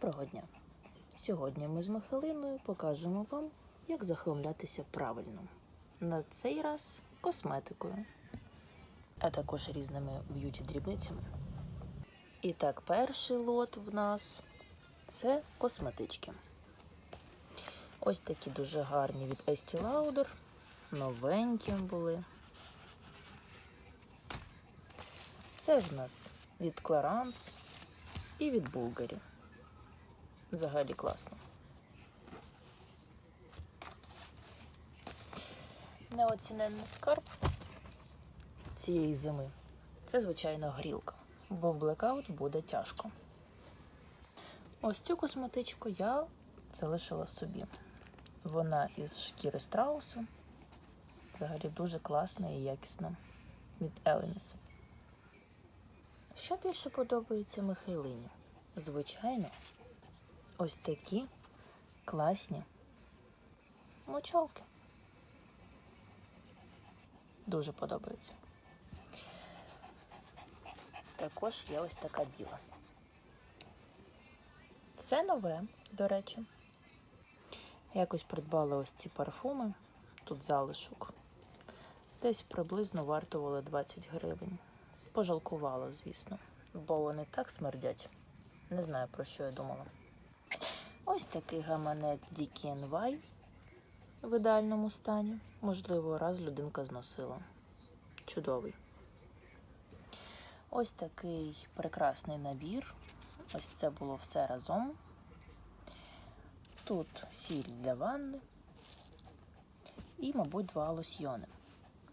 Доброго дня! Сьогодні ми з Михайлиною покажемо вам, як захламлятися правильно. На цей раз косметикою, а також різними б'юті-дрібницями. І так, перший лот в нас це косметички. Ось такі дуже гарні від Estee Lauder, новенькі були. Це в нас від Clarins і від Bulgari. Взагалі класно. Неоціненний скарб цієї зими це, звичайно, грілка, бо в блекаут буде тяжко. Ось цю косметичку я залишила собі. Вона із шкіри страусу. Взагалі дуже класна і якісна від Elemis. Що більше подобається Михайлині? Звичайно, ось такі класні мочалки. Дуже подобаються. Також є ось така біла. Все нове, до речі. Якось придбала ось ці парфуми. Тут залишок. Десь приблизно вартували 20 гривень. Пожалкувала, звісно, бо вони так смердять. Не знаю, про що я думала. Ось такий гаманець DKNY в ідеальному стані. Можливо, раз людинка зносила. Чудовий. Ось такий прекрасний набір. Ось це було все разом. Тут сіль для ванни і, мабуть, два лосьйони.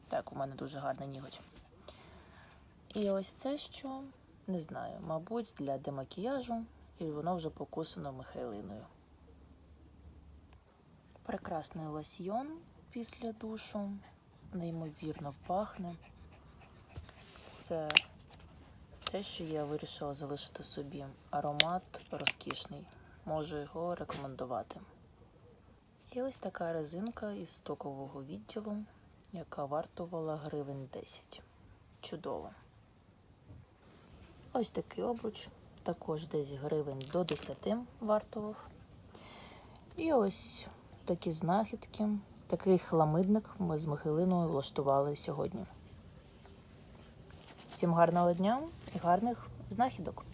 Так, у мене дуже гарний ніготь. І ось це що, не знаю, мабуть, для демакіяжу, і воно вже покусано Михайлиною. Прекрасний лосьйон після душу, неймовірно пахне. Це те, що я вирішила залишити собі. Аромат розкішний. Можу його рекомендувати. І ось така резинка із стокового відділу, яка вартувала гривень 10. Чудово. Ось такий обруч, також десь гривень до 10 вартував. І ось такі знахідки, такий хламидник ми з Михайлиною влаштували сьогодні. Всім гарного дня і гарних знахідок!